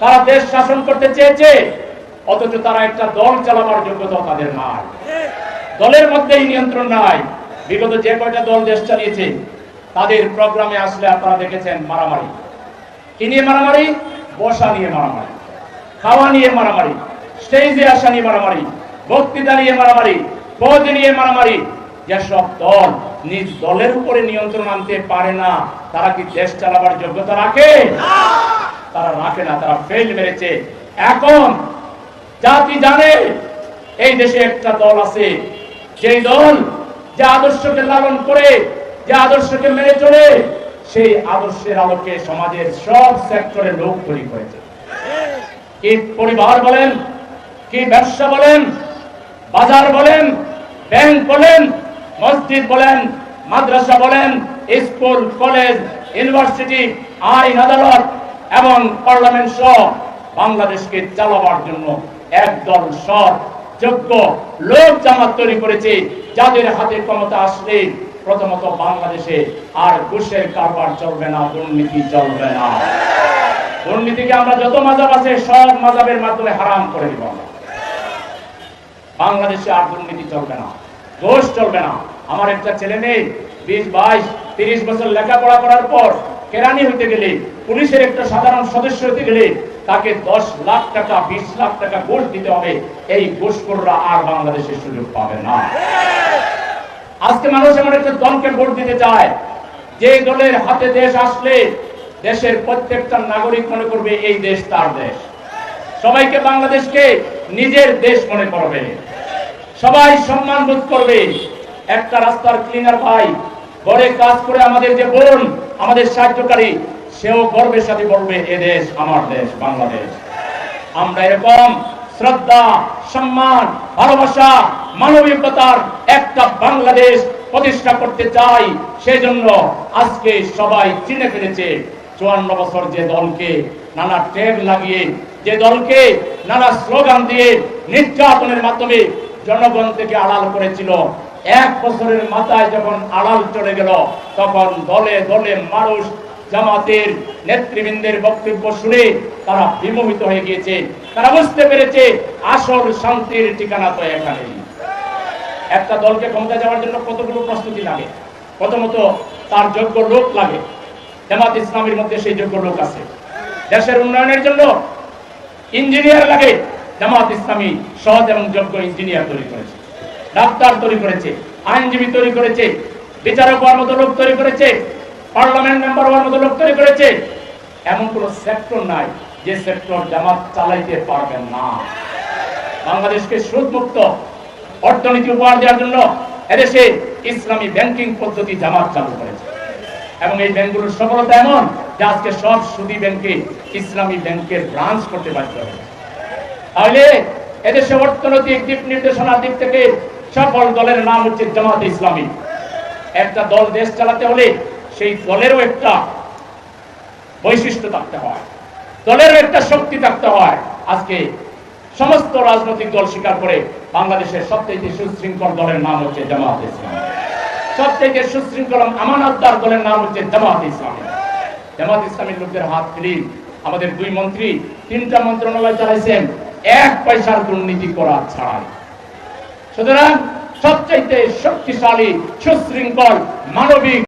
তারা দেশ শাসন করতে চেয়েছে, অথচ তারা একটা দল চালাবার যোগ্যতা তাদের নাই। দলের মধ্যেই নিয়ন্ত্রণ নাই। বিগত যে কয়টা দল দেশ চালিয়েছে, তাদের প্রোগ্রামে আসলে আপনারা দেখেছেন মারামারি। কি নিয়ে মারামারি? বসা নিয়ে মারামারি। খাওয়া নিয়ে মারামারি। স্টেজে আসা নিয়ে মারামারি। বক্তৃতা নিয়ে মারামারি। পদ নিয়ে মারামারি। যেসব দল নিজ দলের উপরে নিয়ন্ত্রণ আনতে পারে না, তারা কি দেশ চালাবার যোগ্যতা রাখে? রাখে না, তারা ফেল মেরেছে। এখন জাতি জানে, এই দেশে একটা দল আছে, যেই দল যে আদর্শকে লালন করে, যে আদর্শকে মেনে চলে, সেই আদর্শের আলোকে সমাজের সব সেক্টরে লোক তৈরি করেছে কি পরিবার বলেন, কি ব্যবসা বলেন, বাজার বলেন ব্যাংক বলেন, মসজিদ বলেন, মাদ্রাসা বলেন, স্কুল, কলেজ ইউনিভার্সিটি আইন, আদালত এবং পার্লামেন্ট সহ বাংলাদেশকে চালাবার জন্য একদল সৎ, যোগ্য লোক জামাত তৈরি করেছে। যাদের হাতে ক্ষমতা আসলে প্রথমত বাংলাদেশে আর ঘুষের কারবার চলবে না, দুর্নীতি চলবে না। দুর্নীতিকে আমরা যত মাজাব আছে সব মাজাবের মাধ্যমে হারাম করে দিব বাংলাদেশে আর দুর্নীতি চলবে না দোষ চলবে না। আমার একটা ছেলে মেয়ে, বিশ, বাইশ, তিরিশ বছর লেখাপড়া করার পর কেরানি হইতে গেলে, পুলিশের একটা সাধারণ সদস্য হইতে গেলে তাকে দশ লাখ টাকা, বিশ লাখ টাকা ঘুষ দিতে হবে। এই ঘুষখোররা আর বাংলাদেশে সুযোগ পাবে না। আজকে মানুষ এমন একটা দলকে ভোট দিতে চায়, যে দলের হাতে দেশ আসলে দেশের প্রত্যেকটা নাগরিক মনে করবে, এই দেশ তার দেশ। সবাইকে বাংলাদেশকে নিজের দেশ মনে করবে। সবাই সম্মান বোধ করবে। একটা রাস্তার ক্লিনার ভাই ঘরে কাজ করে আমাদের যে বোন, আমাদের সাহায্যকারী, সেও গর্বের সাথে বলবে, এ দেশ আমার দেশ, বাংলাদেশ। আমরা এরকম শ্রদ্ধা, সম্মান, ভালোবাসা, মানবিকতার একটা বাংলাদেশ প্রতিষ্ঠা করতে চাই, সেজন্য আজকে সবাই চিনে ফেলেছে, চুয়ান্ন বছর যে দলকে নানা ট্যাগ লাগিয়ে, যে দলকে নানা স্লোগান দিয়ে নির্যাতনের মাধ্যমে জনগণ থেকে আড়াল করেছিল এক বছরের মাথায় যখন আড়াল চলে গেল, তখন দলে দলে মানুষ, জামাতের নেতৃবৃন্দের বক্তব্য শুনে তারা বিমোহিত হয়ে গিয়েছে। তারা বুঝতে পেরেছে আসল শান্তির ঠিকানা তো এখানেই। একটা দলকে ক্ষমতা যাওয়ার জন্য কতগুলো প্রস্তুতি লাগে? প্রথমত, তার যোগ্য লোক লাগে। জামাত ইসলামের মধ্যে সেই যোগ্য লোক আছে। দেশের উন্নয়নের জন্য ইঞ্জিনিয়ার লাগে। জামাত ইসলামী সহজ এবং যোগ্য ইঞ্জিনিয়ার তৈরি করেছে। ডাক্তার তৈরি করেছে, আইনজীবী তৈরি করেছে, বিচারক হওয়ার মতো লোক তৈরি করেছে, পার্লামেন্ট মেম্বার হওয়ার মতো লোক তৈরি করেছে। এমন কোন সেক্টর নাই যে সেক্টর জামাত চালাইতে পারবেন না। বাংলাদেশকে সুদ মুক্ত অর্থনীতি উপহার দেওয়ার জন্য এদেশে ইসলামী ব্যাংকিং পদ্ধতি জামাত চালু করেছে। এবং এই ব্যাংকগুলোর সফলতা এমন যে আজকে সব সুদী ব্যাংকে ইসলামী ব্যাংকের ব্রাঞ্চ করতে হয়েছে তাহলে এদেশে অর্থনৈতিক দিক নির্দেশনার দিক থেকে সফল দলের নাম হচ্ছে জামাত ইসলামী। একটা দল দেশ চালাতে হলে সেই দলেরও একটা বৈশিষ্ট্য থাকতে হয়। দলেরও একটা শক্তি থাকতে হয়। আজকে সমস্ত রাজনৈতিক দল স্বীকার করে বাংলাদেশের সবচেয়ে সুশৃঙ্খল দলের নাম হচ্ছে জামাত ইসলামী। সবচেয়ে সুশৃঙ্খল আমানতদার দলের নাম হচ্ছে জামাত ইসলামী। জামাত ইসলামীর লোকদের হাত ফিরি আমাদের দুই মন্ত্রী, তিনটা মন্ত্রণালয় চালাইছেন। এক পয়সার দুর্নীতি করা ছাড়াই। সুতরাং সবচাইতে শক্তিশালী সুশৃঙ্খল মানবিক